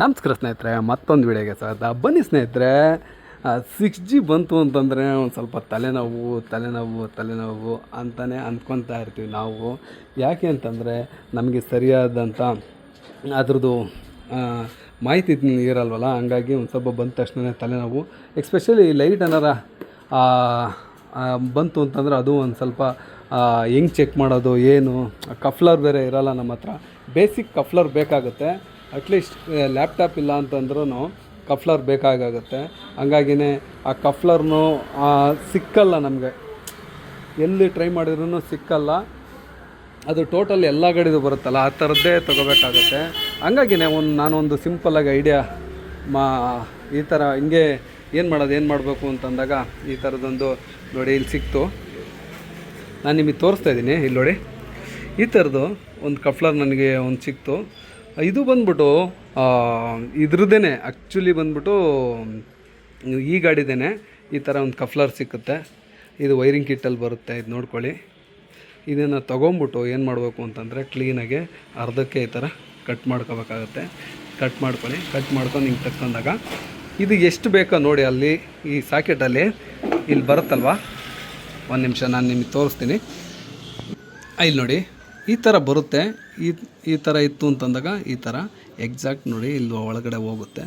ನಮಸ್ಕಾರ ಸ್ನೇಹಿತರೆ, ಮತ್ತೊಂದು ವಿಡಿಯೋಗೆ ಸ್ವಾಗತ. ಬನ್ನಿ ಸ್ನೇಹಿತರೆ ಸಿಕ್ಸ್ ಜಿ ಬಂತು ಅಂತಂದರೆ ಒಂದು ಸ್ವಲ್ಪ ತಲೆನೋವು ತಲೆನೋವು ತಲೆನೋವು ಅಂತಲೇ ಅಂದ್ಕೊತಾ ಇರ್ತೀವಿ ನಾವು. ಯಾಕೆ ಅಂತಂದರೆ ನಮಗೆ ಸರಿಯಾದಂಥ ಅದ್ರದ್ದು ಮಾಹಿತಿ ಇರಲ್ವಲ್ಲ, ಹಂಗಾಗಿ ಒಂದು ಸ್ವಲ್ಪ ಬಂದ ತಕ್ಷಣ ತಲೆನೋವು. ಎಕ್ಸ್ಪೆಷಲಿ ಲೈಟ್ ಏನಾರ ಬಂತು ಅಂತಂದರೆ ಅದು ಒಂದು ಸ್ವಲ್ಪ ಹೆಂಗೆ ಚೆಕ್ ಮಾಡೋದು, ಏನು ಕಫ್ಲರ್ ಬೇರೆ ಇರಲ್ಲ ನಮ್ಮ ಹತ್ರ. ಬೇಸಿಕ್ ಕಫ್ಲರ್ ಬೇಕಾಗುತ್ತೆ. ಅಟ್ಲೀಸ್ಟ್ ಲ್ಯಾಪ್ಟಾಪ್ ಇಲ್ಲ ಅಂತಂದ್ರೂ ಕಫ್ಲರ್ ಬೇಕಾಗುತ್ತೆ ಹಂಗಾಗಿನೇ ಆ ಕಫ್ಲರ್ನು ಸಿಕ್ಕಲ್ಲ ನಮಗೆ. ಎಲ್ಲಿ ಟ್ರೈ ಮಾಡಿದ್ರೂ ಸಿಕ್ಕಲ್ಲ. ಅದು ಟೋಟಲ್ ಎಲ್ಲ ಗಡಿದು ಬರುತ್ತಲ್ಲ, ಆ ಥರದ್ದೇ ತೊಗೋಬೇಕಾಗತ್ತೆ. ಹಂಗಾಗಿನೇ ಒಂದು, ನಾನೊಂದು ಸಿಂಪಲಾಗಿ ಐಡಿಯಾ ಮಾ, ಈ ಥರ ಹಿಂಗೆ ಏನು ಮಾಡೋದು, ಏನು ಮಾಡಬೇಕು ಅಂತಂದಾಗ ಈ ಥರದ್ದೊಂದು ನೋಡಿ ಇಲ್ಲಿ ಸಿಕ್ತು. ನಾನು ನಿಮಗೆ ತೋರಿಸ್ತಾ ಇದ್ದೀನಿ, ಇಲ್ಲಿ ನೋಡಿ. ಈ ಥರದ್ದು ಒಂದು ಕಫ್ಲರ್ ನನಗೆ ಒಂದು ಸಿಕ್ತು. ಇದು ಬಂದ್ಬಿಟ್ಟು ಇದ್ರದ್ದೇ ಆ್ಯಕ್ಚುಲಿ ಬಂದ್ಬಿಟ್ಟು, ಈ ಗಾಡಿದೇ ಈ ಥರ ಒಂದು ಕಫ್ಲರ್ ಸಿಕ್ಕುತ್ತೆ. ಇದು ವೈರಿಂಗ್ ಕಿಟ್ಟಲ್ಲಿ ಬರುತ್ತೆ, ಇದು ನೋಡ್ಕೊಳ್ಳಿ. ಇದನ್ನು ತೊಗೊಂಬಿಟ್ಟು ಏನು ಮಾಡಬೇಕು ಅಂತಂದರೆ ಕ್ಲೀನಾಗಿ ಅರ್ಧಕ್ಕೆ ಈ ಥರ ಕಟ್ ಮಾಡ್ಕೋಬೇಕಾಗತ್ತೆ. ಕಟ್ ಮಾಡ್ಕೊಳ್ಳಿ ಕಟ್ ಮಾಡ್ಕೊಂಡು ಹಿಂಗೆ ತಕ್ಕೊಂಡಾಗ, ಇದು ಎಷ್ಟು ಬೇಕೋ ನೋಡಿ ಅಲ್ಲಿ, ಈ ಸಾಕೆಟಲ್ಲಿ ಇಲ್ಲಿ ಬರುತ್ತಲ್ವಾ? ಒಂದು ನಿಮಿಷ, ನಾನು ನಿಮಗೆ ತೋರಿಸ್ತೀನಿ. ಇಲ್ಲಿ ನೋಡಿ. ಈ ಥರ ಬರುತ್ತೆ. ಈ ಈ ಥರ ಇತ್ತು ಅಂತಂದಾಗ ಈ ಥರ ಎಕ್ಸಾಕ್ಟ್ ನೋಡಿ ಇಲ್ಲಿ ಒಳಗಡೆ ಹೋಗುತ್ತೆ.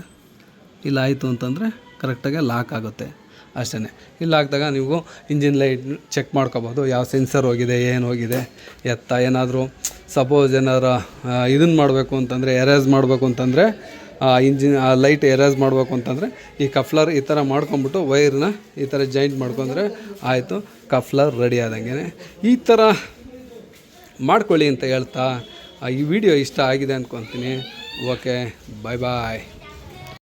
ಇಲ್ಲ ಆಯಿತು ಅಂತಂದರೆ ಕರೆಕ್ಟಾಗಿ ಲಾಕ್ ಆಗುತ್ತೆ. ಅಷ್ಟೇ ಇಲ್ಲಿ ಹಾಕಿದಾಗ ನೀವು ಇಂಜಿನ್ ಲೈಟ್ ಚೆಕ್ ಮಾಡ್ಕೋಬೋದು. ಯಾವ ಸೆನ್ಸರ್ ಹೋಗಿದೆ, ಏನು ಹೋಗಿದೆ, ಎತ್ತ ಏನಾದರೂ ಸಪೋಸ್ ಏನಾದ್ರು ಇದನ್ನು ಮಾಡಬೇಕು ಅಂತಂದರೆ ಎರೇಸ್ ಮಾಡಬೇಕು ಅಂತಂದರೆ ಇಂಜಿನ್ ಲೈಟ್ ಎರೇಸ್ ಮಾಡಬೇಕು ಅಂತಂದರೆ ಈ ಕಫ್ಲರ್ ಈ ಥರ ಮಾಡ್ಕೊಂಬಿಟ್ಟು ವೈರ್ನ ಈ ಥರ ಜಾಯಿಂಟ್ ಮಾಡ್ಕೊಂಡ್ರೆ ಆಯಿತು, ಕಫ್ಲರ್ ರೆಡಿ ಆದಂಗೆ ಈ ಥರ ಮಾಡ್ಕೊಳ್ಳಿ ಅಂತ ಹೇಳ್ತಾ ಈ ವಿಡಿಯೋ ಇಷ್ಟ ಆಗಿದೆ ಅಂದ್ಕೊತೀನಿ ಓಕೆ ಬಾಯ್ ಬಾಯ್